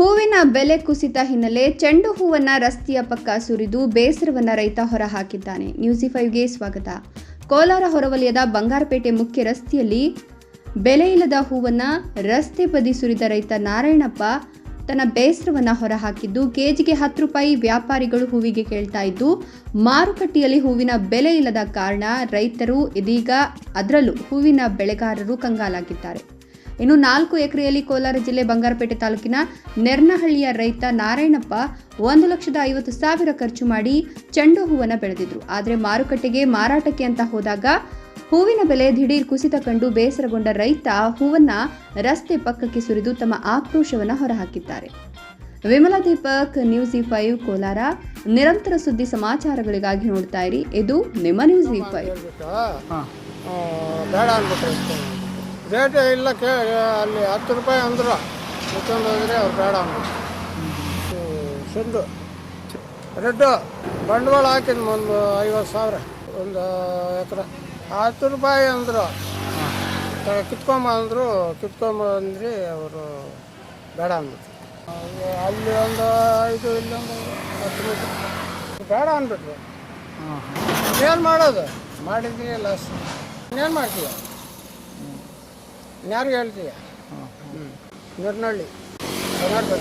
ಹೂವಿನ ಬೆಲೆ ಕುಸಿತ ಹಿನ್ನೆಲೆ ಚೆಂಡು ಹೂವನ್ನ ರಸ್ತೆಯ ಪಕ್ಕ ಸುರಿದು ಬೇಸರವನ್ನ ರೈತ ಹೊರಹಾಕಿದ್ದಾನೆ. ನ್ಯೂಸಿ ಫೈವ್ಗೆ ಸ್ವಾಗತ. ಕೋಲಾರ ಹೊರವಲಯದ ಬಂಗಾರಪೇಟೆ ಮುಖ್ಯ ರಸ್ತೆಯಲ್ಲಿ ಬೆಲೆ ಇಲ್ಲದ ಹೂವನ್ನ ರಸ್ತೆ ಬದಿ ಸುರಿದ ರೈತ ನಾರಾಯಣಪ್ಪ ತನ್ನ ಬೇಸರವನ್ನ ಹೊರಹಾಕಿದ್ದು, ಕೆಜಿಗೆ ಹತ್ತು ರೂಪಾಯಿ ವ್ಯಾಪಾರಿಗಳು ಹೂವಿಗೆ ಕೇಳ್ತಾ ಇದ್ದು, ಮಾರುಕಟ್ಟೆಯಲ್ಲಿ ಹೂವಿನ ಬೆಲೆ ಇಲ್ಲದ ಕಾರಣ ರೈತರು ಇದೀಗ ಅದರಲ್ಲೂ ಹೂವಿನ ಬೆಳೆಗಾರರು ಕಂಗಾಲಾಗಿದ್ದಾರೆ. ಇನ್ನು ನಾಲ್ಕು ಎಕರೆಯಲ್ಲಿ ಕೋಲಾರ ಜಿಲ್ಲೆ ಬಂಗಾರಪೇಟೆ ತಾಲೂಕಿನ ನೆರ್ನಹಳ್ಳಿಯ ರೈತ ನಾರಾಯಣಪ್ಪ ಒಂದು ಲಕ್ಷದ ಐವತ್ತು ಸಾವಿರ ಖರ್ಚು ಮಾಡಿ ಚೆಂಡು ಹೂವನ್ನು ಬೆಳೆದಿದ್ರು. ಆದರೆ ಮಾರುಕಟ್ಟೆಗೆ ಮಾರಾಟಕ್ಕೆ ಅಂತ ಹೋದಾಗ ಹೂವಿನ ಬೆಲೆ ದಿಢೀರ್ ಕುಸಿತ ಕಂಡು ಬೇಸರಗೊಂಡ ರೈತ ಹೂವನ್ನ ರಸ್ತೆ ಪಕ್ಕಕ್ಕೆ ಸುರಿದು ತಮ್ಮ ಆಕ್ರೋಶವನ್ನು ಹೊರಹಾಕಿದ್ದಾರೆ. Vimala Deepak, news E five, Kolar. ನಿರಂತರ ಸುದ್ದಿ ಸಮಾಚಾರಗಳಿಗಾಗಿ ನೋಡ್ತಾ ಇರಿ. ಇದು ನಿಮ್ಮ ನ್ಯೂಸ್ ಇ ಫೈವ್. ರೇಟ್ ಇಲ್ಲ ಕೇ ಅಲ್ಲಿ ಹತ್ತು ರೂಪಾಯಿ ಅಂದ್ರೆ. ಮುಚ್ಕೊಂಡು ಹೋದರೆ ಅವ್ರು ಬೇಡ ಹ್ಮ್, ಸುಂದು ರೆಡ್ಡು ಬಂಡವಾಳ ಹಾಕಿದ್ ಒಂದು ಐವತ್ತು ಸಾವಿರ ಒಂದು ಎಕರೆ. ಹತ್ತು ರೂಪಾಯಿ ಅಂದರು. ಕಿತ್ಕೊಂಬ ಅಂದರು ಕಿತ್ಕೊಂಬ ಅಂದ್ರಿ ಅವರು ಬೇಡ ಅಂದ್ಬಿಟ್ಟು ಅದು ಅಲ್ಲಿ ಒಂದು ಐದು ಇಲ್ಲೊಂದು ಹತ್ತು ಮೀಟ್ರ್ ಬೇಡ ಅಂದ್ಬಿಟ್ರು. ಏನು ಮಾಡೋದು? ಮಾಡಿದ್ರಿ ಲಾಸ್ ಇನ್ನೇನು ಮಾಡ್ತೀಯ ಯಾರಿಗೆ ಹೇಳ್ತೀಯ? ಹ್ಞೂ ನಿರ್ನಳ್ಳಿ ಕರ್ನಾಟಕ